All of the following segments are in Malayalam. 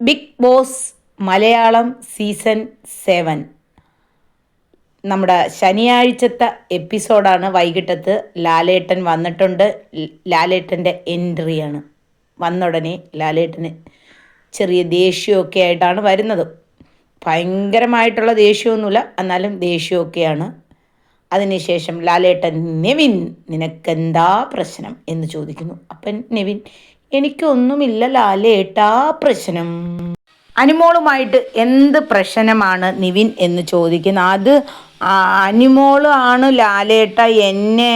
Bigg Boss Malayalam season seven. നമ്മുടെ ശനിയാഴ്ചത്തെ എപ്പിസോഡാണ് വൈകിട്ടത്ത് ലാലേട്ടൻ വന്നിട്ടുണ്ട്. ലാലേട്ടന്റെ എൻട്രിയാണ്. വന്നുടനെ ലാലേട്ടന് ചെറിയ ദേഷ്യമൊക്കെ ആയിട്ടാണ് വരുന്നത്. ഭയങ്കരമായിട്ടുള്ള ദേഷ്യമൊന്നുമില്ല. എന്നാലും ദേഷ്യമൊക്കെയാണ്. അതിനുശേഷം ലാലേട്ടൻ നെവിൻ നിനക്കെന്താ പ്രശ്നം? എന്ന് ചോദിക്കുന്നു. അപ്പം നെവിൻ എനിക്കൊന്നുമില്ല ലാലേട്ടാ പ്രശ്നം. അനിമോളുമായിട്ട് എന്ത് പ്രശ്നമാണ് നിവിൻ എന്ന് ചോദിക്കുന്നത് അത് അനിമോൾ ആണ് ലാലേട്ട എന്നെ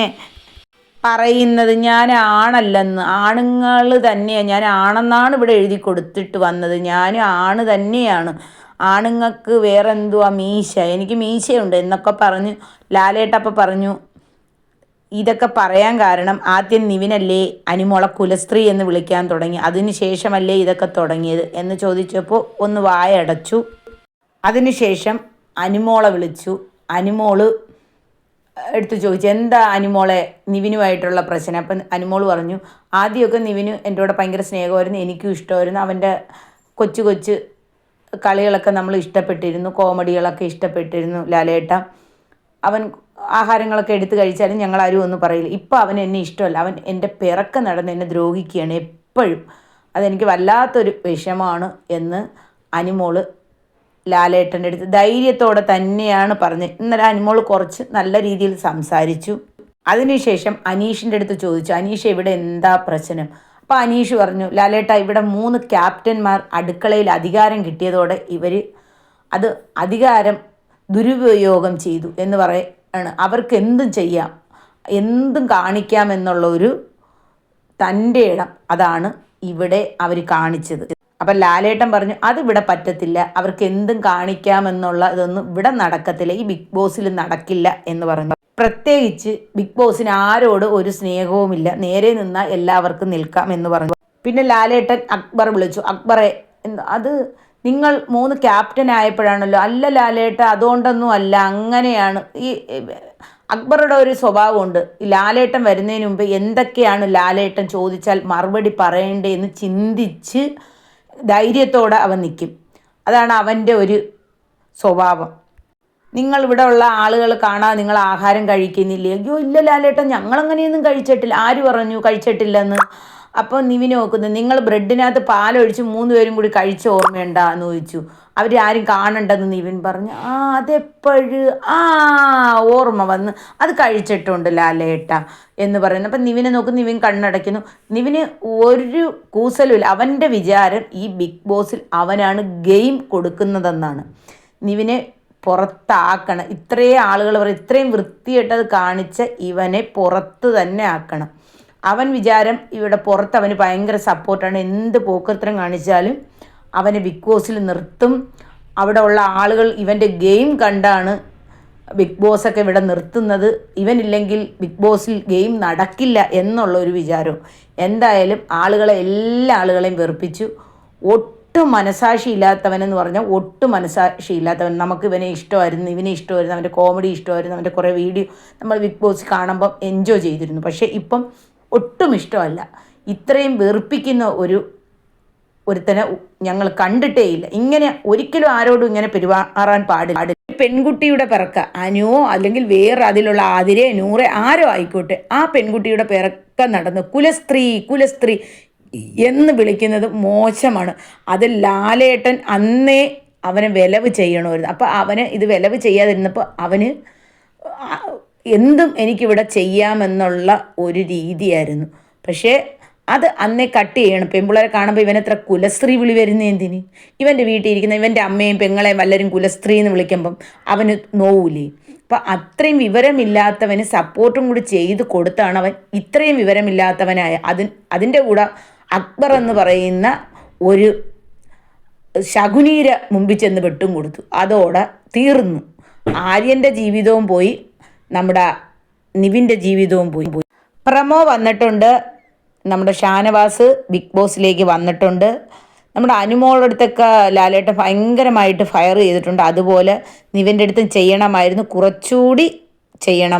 പറയുന്നത്. ഞാൻ ആണല്ലെന്ന്. ആണുങ്ങൾ തന്നെയാണ് ഞാൻ ആണെന്നാണ് ഇവിടെ എഴുതി കൊടുത്തിട്ട് വന്നത്. ഞാൻ ആണ് തന്നെയാണ്. ആണുങ്ങൾക്ക് വേറെ എന്തുവാ മീശ? എനിക്ക് മീശയുണ്ട് എന്നൊക്കെ പറഞ്ഞ് ലാലേട്ടപ്പ പറഞ്ഞു ഇതൊക്കെ പറയാൻ കാരണം ആദ്യം നിവിനല്ലേ അനിമോളെ കുലസ്ത്രീ എന്ന് വിളിക്കാൻ തുടങ്ങി. അതിനുശേഷമല്ലേ ഇതൊക്കെ തുടങ്ങിയത് എന്ന് ചോദിച്ചപ്പോൾ ഒന്ന് വായ വായടച്ചു അതിനുശേഷം അനിമോളെ വിളിച്ചു. അനിമോൾ എടുത്തു ചോദിച്ചു എന്താ അനിമോളെ നിവിനുമായിട്ടുള്ള പ്രശ്നം? അപ്പം അനിമോൾ പറഞ്ഞു ആദ്യമൊക്കെ നിവിന് എന്റെ കൂടെ ഭയങ്കര സ്നേഹമായിരുന്നു എനിക്കും ഇഷ്ടമായിരുന്നു. അവന്റെ കൊച്ചു കൊച്ചു കളികളൊക്കെ നമ്മൾ ഇഷ്ടപ്പെട്ടിരുന്നു കോമഡികളൊക്കെ ഇഷ്ടപ്പെട്ടിരുന്നു ലാലേട്ട. അവൻ ആഹാരങ്ങളൊക്കെ എടുത്തു കഴിച്ചാലും ഞങ്ങൾ ആരും ഒന്നും പറയില്ല. ഇപ്പം അവൻ എന്നെ ഇഷ്ടമല്ല. അവൻ എന്റെ പിറക്ക നടന്ന് എന്നെ ദ്രോഹിക്കുകയാണ് എപ്പോഴും. അതെനിക്ക് വല്ലാത്തൊരു വിഷമമാണ് എന്ന് അനിമോൾ ലാലേട്ടന്റെ അടുത്ത് ധൈര്യത്തോടെ തന്നെയാണ് പറഞ്ഞത് ഇന്നലെ അനിമോൾ കുറച്ച് നല്ല രീതിയിൽ സംസാരിച്ചു. അതിനുശേഷം അനീഷിന്റെ അടുത്ത് ചോദിച്ചു അനീഷ് ഇവിടെ എന്താ പ്രശ്നം? അപ്പോൾ അനീഷ് പറഞ്ഞു ലാലേട്ട ഇവിടെ മൂന്ന് ക്യാപ്റ്റന്മാർ അടുക്കളയിൽ അധികാരം കിട്ടിയതോടെ ഇവർ അത് അധികാരം ദുരുപയോഗം ചെയ്തു എന്ന് പറയാണ് അവർക്ക് എന്തും ചെയ്യാം. എന്തും കാണിക്കാം എന്നുള്ള ഒരു തന്റെ ഇടം അതാണ് ഇവിടെ അവർ കാണിച്ചത്. അപ്പം ലാലേട്ടൻ പറഞ്ഞു അതിവിടെ പറ്റത്തില്ല. അവർക്ക് എന്തും കാണിക്കാമെന്നുള്ള ഇതൊന്നും ഇവിടെ നടക്കത്തില്ല. ഈ ബിഗ് ബോസിൽ നടക്കില്ല എന്ന് പറഞ്ഞു. പ്രത്യേകിച്ച് ബിഗ് ബോസിന് ആരോട് ഒരു സ്നേഹവുമില്ല നേരെ നിന്നാൽ എല്ലാവർക്കും നിൽക്കാം എന്ന് പറഞ്ഞു. പിന്നെ ലാലേട്ടൻ അക്ബർ വിളിച്ചു. അക്ബറെ അത് നിങ്ങൾ മൂന്ന് ക്യാപ്റ്റൻ ആയപ്പോഴാണല്ലോ. അല്ല ലാലേട്ട അതുകൊണ്ടൊന്നും അല്ല അങ്ങനെയാണ്. ഈ അക്ബറുടെ ഒരു സ്വഭാവമുണ്ട്. ലാലേട്ടൻ വരുന്നതിന് മുമ്പ് എന്തൊക്കെയാണ് ലാലേട്ടൻ ചോദിച്ചാൽ മറുപടി പറയേണ്ടതെന്ന് ചിന്തിച്ച് ധൈര്യത്തോടെ അവൻ നിൽക്കും അതാണ് അവന്റെ ഒരു സ്വഭാവം. നിങ്ങൾ ഇവിടെ ഉള്ള ആളുകൾ കാണാതെ നിങ്ങൾ ആഹാരം കഴിക്കുന്നില്ലേ? അയ്യോ ഇല്ല ലാലേട്ടൻ ഞങ്ങളങ്ങനെയൊന്നും കഴിച്ചിട്ടില്ല. ആര് പറഞ്ഞു കഴിച്ചിട്ടില്ലെന്ന്? അപ്പോൾ നിവിനെ നോക്കുന്നു. നിങ്ങൾ ബ്രെഡിനകത്ത് പാലൊഴിച്ച് മൂന്ന് പേരും കൂടി കഴിച്ച ഓർമ്മയുണ്ടാ എന്ന് ചോദിച്ചു. അവർ ആരും കാണണ്ടെന്ന് നിവിൻ പറഞ്ഞു. ആ അതെപ്പോഴ്? ആ ഓർമ്മ വന്ന്. അത് കഴിച്ചിട്ടുണ്ട് ലാലേട്ട എന്ന് പറയുന്നു. അപ്പം നിവിനെ നോക്കും നിവിൻ കണ്ണടയ്ക്കുന്നു. നിവിന് ഒരു കൂസലുമില്ല. അവന്റെ വിചാരം ഈ ബിഗ് ബോസിൽ അവനാണ് ഗെയിം കൊടുക്കുന്നതെന്നാണ്. നിവിനെ പുറത്താക്കണം. ഇത്രയും ആളുകൾ പറയും ഇത്രയും വൃത്തിയായിട്ടത് കാണിച്ച ഇവനെ പുറത്ത് തന്നെ ആക്കണം. അവൻ വിചാരം ഇവിടെ പുറത്ത് അവന് ഭയങ്കര സപ്പോർട്ടാണ്. എന്ത് പോക്കൃത്തരം കാണിച്ചാലും അവനെ ബിഗ് ബോസിൽ നിർത്തും. അവിടെ ഉള്ള ആളുകൾ ഇവന്റെ ഗെയിം കണ്ടാണ് ബിഗ് ബോസൊക്കെ ഇവിടെ നിർത്തുന്നത്. ഇവനില്ലെങ്കിൽ ബിഗ് ബോസിൽ ഗെയിം നടക്കില്ല എന്നുള്ള ഒരു വിചാരം. എന്തായാലും ആളുകളെ എല്ലാ ആളുകളെയും വെറുപ്പിച്ചു. ഒട്ടും മനസാക്ഷി ഇല്ലാത്തവനെന്ന് പറഞ്ഞാൽ ഒട്ടും മനസാക്ഷി ഇല്ലാത്തവൻ. നമുക്ക് ഇവനെ ഇഷ്ടമായിരുന്നു ഇവനെ ഇഷ്ടമായിരുന്നു അവന്റെ കോമഡി ഇഷ്ടമായിരുന്നു അവന്റെ കുറേ വീഡിയോ നമ്മൾ ബിഗ് ബോസ് കാണുമ്പം എൻജോയ് ചെയ്തിരുന്നു. പക്ഷേ ഇപ്പം ഒട്ടും ഇഷ്ടമല്ല. ഇത്രയും വെറുപ്പിക്കുന്ന ഒരു ഒരുത്തനെ ഞങ്ങൾ കണ്ടിട്ടേ ഇല്ല. ഇങ്ങനെ ഒരിക്കലും ആരോടും ഇങ്ങനെ പെരുമാറാൻ പാടില്ല. പെൺകുട്ടിയുടെ പിറക്ക അനുവോ അല്ലെങ്കിൽ വേറെ അതിലുള്ള ആതിരെ നൂറെ ആരോ ആയിക്കോട്ടെ ആ പെൺകുട്ടിയുടെ പിറക്ക നടന്ന് കുലസ്ത്രീ കുലസ്ത്രീ എന്ന് വിളിക്കുന്നത് മോശമാണ്. അത് ലാലേട്ടൻ അന്നേ അവനെ വിലവ് ചെയ്യണമായിരുന്നു. അപ്പോൾ അവന് ഇത് വിലവ് ചെയ്യാതിരുന്നപ്പോൾ അവന് എന്തും എനിക്കിവിടെ ചെയ്യാമെന്നുള്ള ഒരു രീതിയായിരുന്നു. പക്ഷേ അത് അന്നേ കട്ട് ചെയ്യണം. പെൺപിള്ളേരെ കാണുമ്പോൾ ഇവനെത്ര കുലസ്ത്രീ വിളി വരുന്ന എന്തിന്? ഇവന്റെ വീട്ടിൽ ഇരിക്കുന്ന ഇവന്റെ അമ്മയും പെങ്ങളെയും വല്ലരും കുലസ്ത്രീ എന്ന് വിളിക്കുമ്പം അവന് നോവൂലേ. അപ്പം അത്രയും വിവരമില്ലാത്തവന് സപ്പോർട്ടും കൂടി ചെയ്ത് കൊടുത്താണ് അവൻ ഇത്രയും വിവരമില്ലാത്തവനായ അതിൻ അതിന്റെ കൂടെ അക്ബർ എന്ന് പറയുന്ന ഒരു ശകുനീര മുമ്പിൽ ചെന്ന് വെട്ടും കൊടുത്തു. അതോടെ തീർന്നു. ആര്യന്റെ ജീവിതവും പോയി. നമ്മുടെ നിവിന്റെ ജീവിതവും പോയി. പോയി പ്രമോ വന്നിട്ടുണ്ട്. നമ്മുടെ ഷാനവാസ് ബിഗ് ബോസിലേക്ക് വന്നിട്ടുണ്ട്. നമ്മുടെ അനുമോളുടെ അടുത്തൊക്കെ ലാലേട്ടൻ ഭയങ്കരമായിട്ട് ഫയർ ചെയ്തിട്ടുണ്ട്. അതുപോലെ നിവിന്റെ അടുത്തും ചെയ്യണമായിരുന്നു. കുറച്ചുകൂടി ചെയ്യണം.